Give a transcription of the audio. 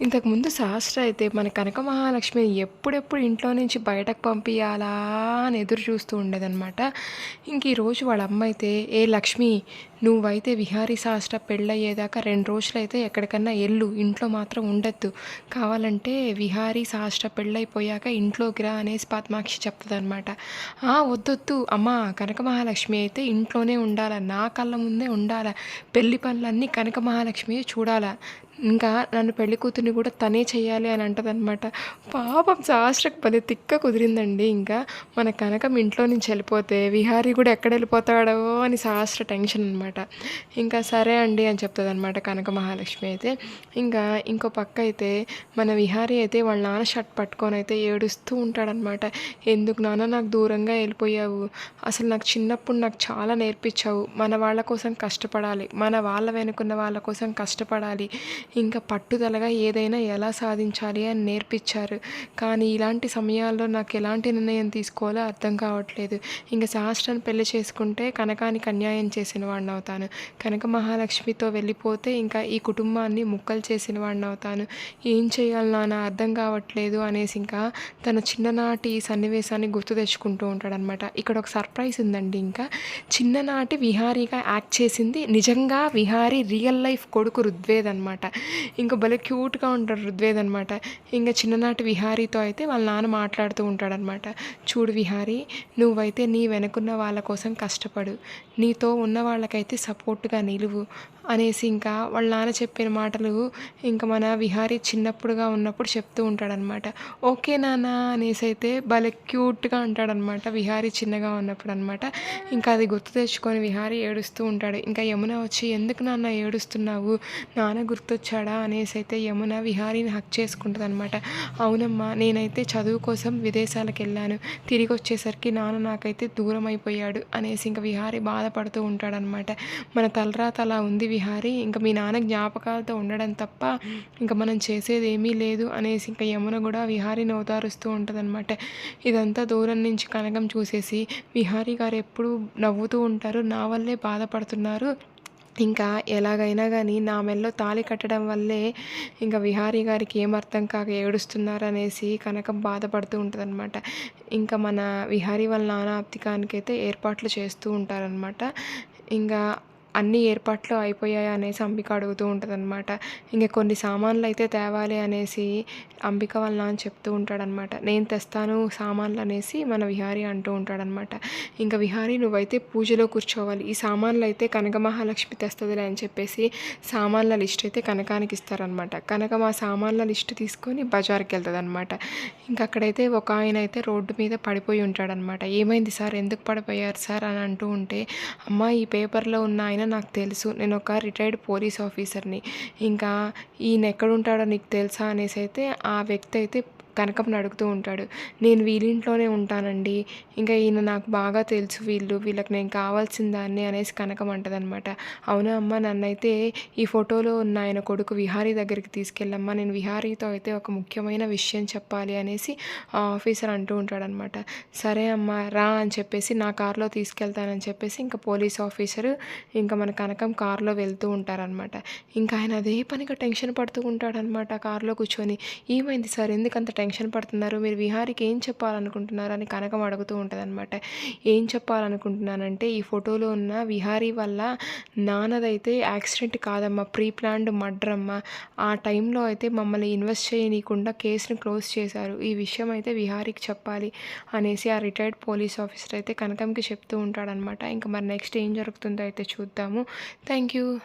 ఇంతకుముందు సహస్ర అయితే మన కనక మహాలక్ష్మిని ఎప్పుడెప్పుడు ఇంట్లో నుంచి బయటకు పంపించాలా అని ఎదురు చూస్తూ ఉండేదన్నమాట. ఇంక ఈరోజు వాళ్ళ అమ్మ అయితే ఏ లక్ష్మి నువ్వైతే విహారీ సహస్ర పెళ్ళయ్యేదాకా రెండు రోజులైతే ఎక్కడికన్నా ఎల్లు ఇంట్లో మాత్రం ఉండద్దు. కావాలంటే విహారీ సహస్ర పెళ్ళైపోయాక ఇంట్లోకి రా అనేసి పద్మాక్షి చెప్తుంది ఆ వద్దొద్దు. అమ్మ కనక మహాలక్ష్మి అయితే ఇంట్లోనే ఉండాల నా కళ్ళ ముందే ఉండాల పెళ్ళి పనులన్నీ కనక మహాలక్ష్మి చూడాలా. ఇంకా నన్ను పెళ్ళి కూతుర్ని కూడా తనే చేయాలి అని అంటదనమాట పాపం సాస్ట్రకు పది తిక్క కుదిరిందండి ఇంకా. మన కనకం ఇంట్లో నుంచి వెళ్ళిపోతే విహారీ కూడా ఎక్కడ వెళ్ళిపోతాడో అని సాస్ట్ర టెన్షన్ అనమాట ఇంకా సరే అండి అని చెప్తుందనమాట కనక మహాలక్ష్మి అయితే. ఇంకా ఇంకో పక్క అయితే మన విహారీ అయితే వాళ్ళ నాన్న షర్ట్ పట్టుకొని అయితే ఏడుస్తూ ఉంటాడనమాట ఎందుకు నాన్న నాకు దూరంగా వెళ్ళిపోయావు. అసలు నాకు చిన్నప్పుడు నాకు చాలా నేర్పించావు. మన వాళ్ళ కోసం కష్టపడాలి. మన వాళ్ళ వెనుకున్న వాళ్ళ కోసం కష్టపడాలి. ఇంకా పట్టుదలగా ఏదైనా ఎలా సాధించాలి అని నేర్పించారు. కానీ ఇలాంటి సమయాల్లో నాకు ఎలాంటి నిర్ణయం తీసుకోవాలో అర్థం కావట్లేదు. ఇంకా శాస్త్రాన్ని పెళ్ళి చేసుకుంటే కనకానికి అన్యాయం చేసిన వాడిని అవుతాను కనక మహాలక్ష్మితో వెళ్ళిపోతే ఇంకా ఈ కుటుంబాన్ని ముక్కలు చేసిన వాడిని అవుతాను ఏం చేయాలి నాన్న? అర్థం కావట్లేదు అనేసి ఇంకా తన చిన్ననాటి సన్నివేశాన్ని గుర్తు తెచ్చుకుంటూ ఉంటాడనమాట ఇక్కడ ఒక సర్ప్రైజ్ ఉందండి ఇంకా. చిన్ననాటి విహారీగా యాక్ట్ చేసింది నిజంగా విహారీ రియల్ లైఫ్ కొడుకు రుద్వేద్ అనమాట ఇంకా భలే క్యూట్గా ఉంటాడు రుద్వేద్ అనమాట ఇంకా చిన్ననాటి విహారీతో అయితే వాళ్ళ నాన్న మాట్లాడుతూ ఉంటాడనమాట చూడు విహారీ నువ్వైతే నీ వెనుకున్న వాళ్ళ కోసం కష్టపడు. నీతో ఉన్న వాళ్ళకైతే సపోర్ట్గా నిలువు. అనేసి ఇంకా వాళ్ళ నాన్న చెప్పిన మాటలు ఇంకా మన విహారీ చిన్నప్పుడుగా ఉన్నప్పుడు చెప్తూ ఉంటాడనమాట ఓకే నాన్న అనేసి అయితే భలే క్యూట్గా ఉంటాడనమాట విహారీ చిన్నగా ఉన్నప్పుడు అనమాట ఇంకా అది గుర్తు తెచ్చుకొని విహారీ ఏడుస్తూ ఉంటాడు. ఇంకా యమున వచ్చి ఎందుకు నాన్న ఏడుస్తున్నావు? నాన్న గుర్తొచ్చాడా? అనేసి అయితే యమున విహారీని హక్ చేసుకుంటుంది అనమాట అవునమ్మా నేనైతే చదువు కోసం విదేశాలకు వెళ్ళాను. తిరిగి వచ్చేసరికి నాన్న నాకైతే దూరం అయిపోయాడు అనేసి ఇంకా విహారీ బాధపడుతూ ఉంటాడనమాట మన తలరాత అలా ఉంది విహారీ ఇంకా మీ నాన్న జ్ఞాపకాలతో ఉండడం తప్ప ఇంకా మనం చేసేది ఏమీ లేదు అనేసి ఇంకా యమున కూడా విహారీని అవతారుస్తూ ఉంటుందన్నమాట. ఇదంతా దూరం నుంచి కనకం చూసేసి విహారీ గారు ఎప్పుడు నవ్వుతూ ఉంటారు నా వల్లే బాధపడుతున్నారు. ఇంకా ఎలాగైనా కానీ నా మెల్లో తాళి కట్టడం వల్లే ఇంకా విహారీ గారికి ఏం అర్థం కాక ఏడుస్తున్నారు అనేసి కనకం బాధపడుతూ ఉంటుందన్నమాట. ఇంకా మన విహారీ వాళ్ళ నానాప్తికానికైతే ఏర్పాట్లు చేస్తూ ఉంటారనమాట ఇంకా అన్ని ఏర్పాట్లు అయిపోయాయి అనేసి అంబిక అడుగుతూ ఉంటుంది అనమాట ఇంకా కొన్ని సామాన్లు అయితే తేవాలి అనేసి అంబిక వాళ్ళ నాన్న చెప్తూ ఉంటాడనమాట నేను తెస్తాను సామాన్లు అనేసి మన విహారీ అంటూ ఉంటాడనమాట ఇంకా విహారీ నువ్వైతే పూజలో కూర్చోవాలి. ఈ సామాన్లు అయితే కనక మహాలక్ష్మి తెస్తుందిలే అని చెప్పేసి సామాన్ల లిస్ట్ అయితే కనకానికి ఇస్తారనమాట కనక మా సామాన్ల లిస్ట్ తీసుకొని బజార్కి వెళ్తుంది అనమాట ఇంకా అక్కడైతే ఒక ఆయన అయితే రోడ్డు మీద పడిపోయి ఉంటాడనమాట ఏమైంది సార్? ఎందుకు పడిపోయారు సార్? అని అంటూ ఉంటే అమ్మ ఈ పేపర్లో ఉన్న ఆయన అయినా నాకు తెలుసు. నేను ఒక రిటైర్డ్ పోలీస్ ఆఫీసర్ని ఇంకా ఈయన ఎక్కడుంటాడో నీకు తెలుసా అనేసి అయితే ఆ వ్యక్తి అయితే కనకం అడుగుతూ ఉంటాడు నేను వీళ్ళింట్లోనే ఉంటానండి. ఇంకా ఈయన నాకు బాగా తెలుసు వీళ్ళు వీళ్ళకి నేను కావాల్సిన దాన్ని అనేసి కనకం అంటదనమాట అవునా అమ్మ నన్నైతే ఈ ఫోటోలో ఉన్న ఆయన కొడుకు విహారీ దగ్గరికి తీసుకెళ్ళమ్మా. నేను విహారీతో అయితే ఒక ముఖ్యమైన విషయం చెప్పాలి అనేసి ఆ ఆఫీసర్ అంటూ ఉంటాడనమాట సరే అమ్మ రా అని చెప్పేసి నా కారులో తీసుకెళ్తానని చెప్పేసి ఇంకా పోలీస్ ఆఫీసర్ ఇంకా మన కనకం కారులో వెళ్తూ ఉంటారనమాట ఇంకా ఆయన అదే పనిగా టెన్షన్ పడుతూ ఉంటాడనమాట కారులో కూర్చొని. ఏమైంది సార్? ఎందుకంత టెన్షన్ పడుతున్నారు. మీరు విహారికి ఏం చెప్పాలనుకుంటున్నారు అని కనకం అడుగుతూ ఉంటుంది అనమాట ఏం చెప్పాలనుకుంటున్నానంటే ఈ ఫోటోలో ఉన్న విహారీ వల్ల నాన్నదైతే యాక్సిడెంట్ కాదమ్మా ప్రీ ప్లాన్డ్ మర్డర్ ఆ టైంలో అయితే మమ్మల్ని ఇన్వెస్ట్ చేయనీయకుండా కేసును క్లోజ్ చేశారు. ఈ విషయం అయితే విహారీకి చెప్పాలి అనేసి ఆ రిటైర్డ్ పోలీస్ ఆఫీసర్ అయితే కనకంకి చెప్తూ ఉంటాడనమాట ఇంకా మరి నెక్స్ట్ ఏం జరుగుతుందో అయితే చూద్దాము. Thank you.